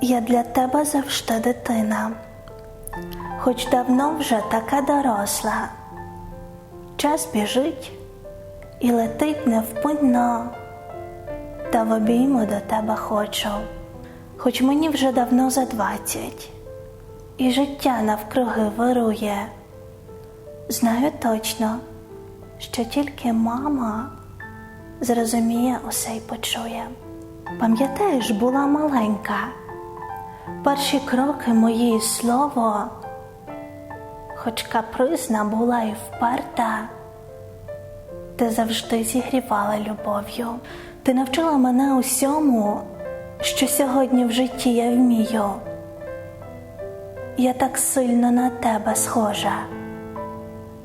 Я для тебе завжди дитина, хоч давно вже така доросла. Час біжить і летить невпинно, та в обійму до тебе хочу, хоч мені вже давно за двадцять, і життя навкруги вирує. Знаю точно, що тільки мама зрозуміє усе й почує. Пам'ятаєш, була маленька, перші кроки мої слово, хоч капризна була і вперта, ти завжди зігрівала любов'ю. Ти навчила мене усьому, що сьогодні в житті я вмію. Я так сильно на тебе схожа,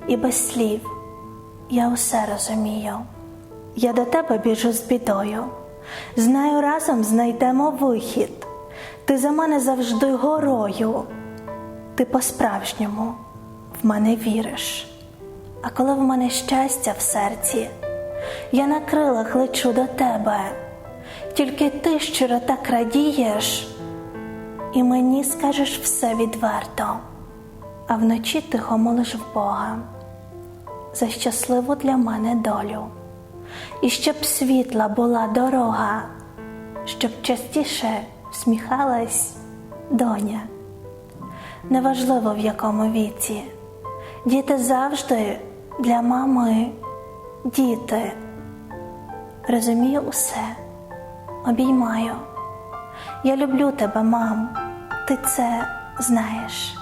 і без слів я усе розумію. Я до тебе біжу з бідою, знаю, разом знайдемо вихід. Ти за мене завжди горою, ти по-справжньому в мене віриш. А коли в мене щастя в серці, я на крилах лечу до тебе, тільки ти щиро так радієш, і мені скажеш все відверто, а вночі тихо молиш в Бога за щасливу для мене долю, і щоб світла була дорога, щоб частіше всміхалась доня. Неважливо в якому віці, діти завжди для мами діти. Розумію усе, обіймаю. Я люблю тебе, мам, ти це знаєш.